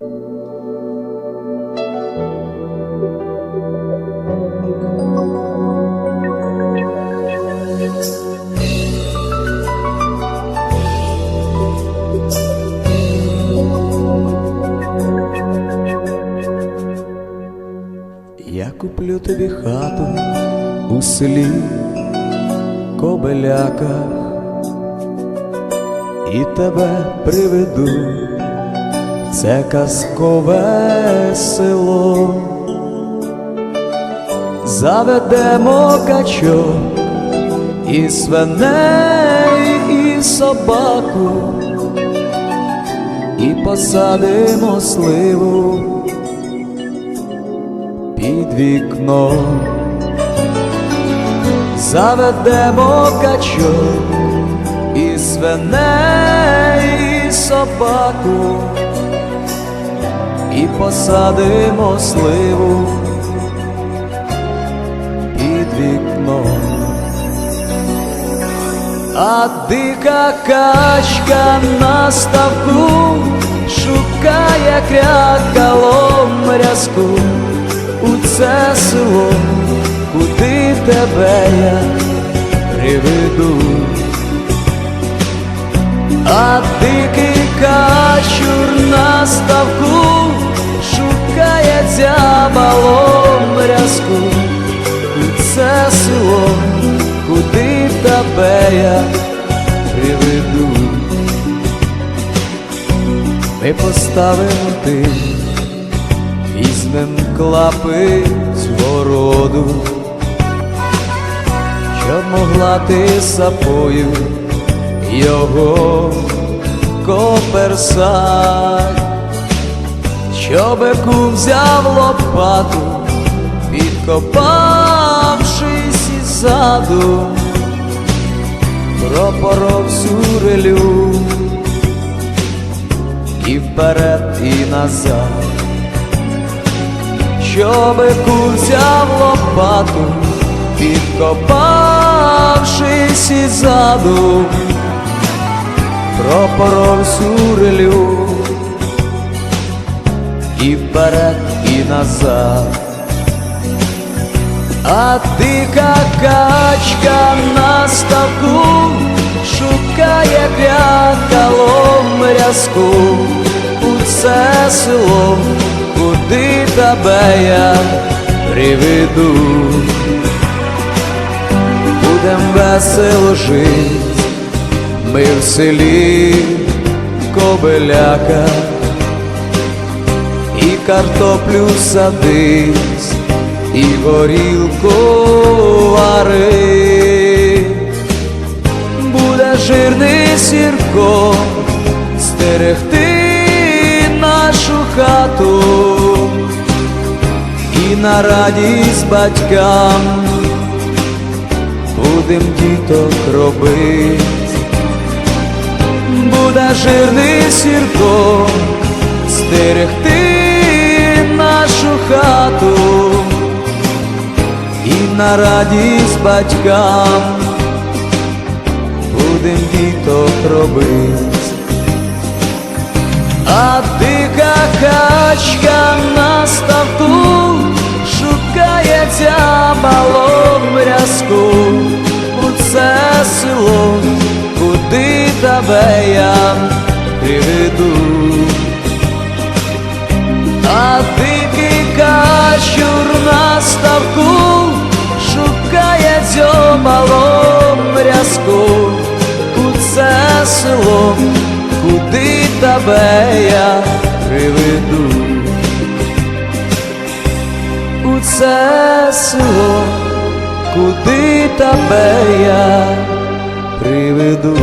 Я куплю тобі хату у селі Кобеляках і тебе приведу, це казкове село, заведемо качок і свиней, і собаку, і посадимо сливу під вікном. Заведемо качок і свиней, і собаку, і посадимо сливу під вікном. А дика качка на ставку шукає крякалом рязку у це село, куди тебе я приведу. А дикий качур на ставку шукає дзябалом рязку у це село, куди тебе я приведу. Ми поставимо ти, візьмем клапить городу, щоб могла ти сапою його коперсать, щоб взяв лопату, підкопавшись іззаду, пропоров всю релю і вперед, і назад, щоб кум взяв лопату, підкопавшись іззаду, пропоров всю релю і вперед, і назад. А дика качка на ставку шукає крякалом рязку у це село, куди тебе я приведу. Будем весело жить, ми в селі Кобеляка картоплю садись, і горілку вари, буде жирний сірко стерегти нашу хату. І на радість батькам будем діток робить, буде жирний сірко стерегти на радість батькам. Будем діток робить, а дика качка на ставку шукає дзябалом рязку у це село, куди тебе я приведу. А дикий качур на ставку тебе я приведу. У це село, куди тебе я приведу.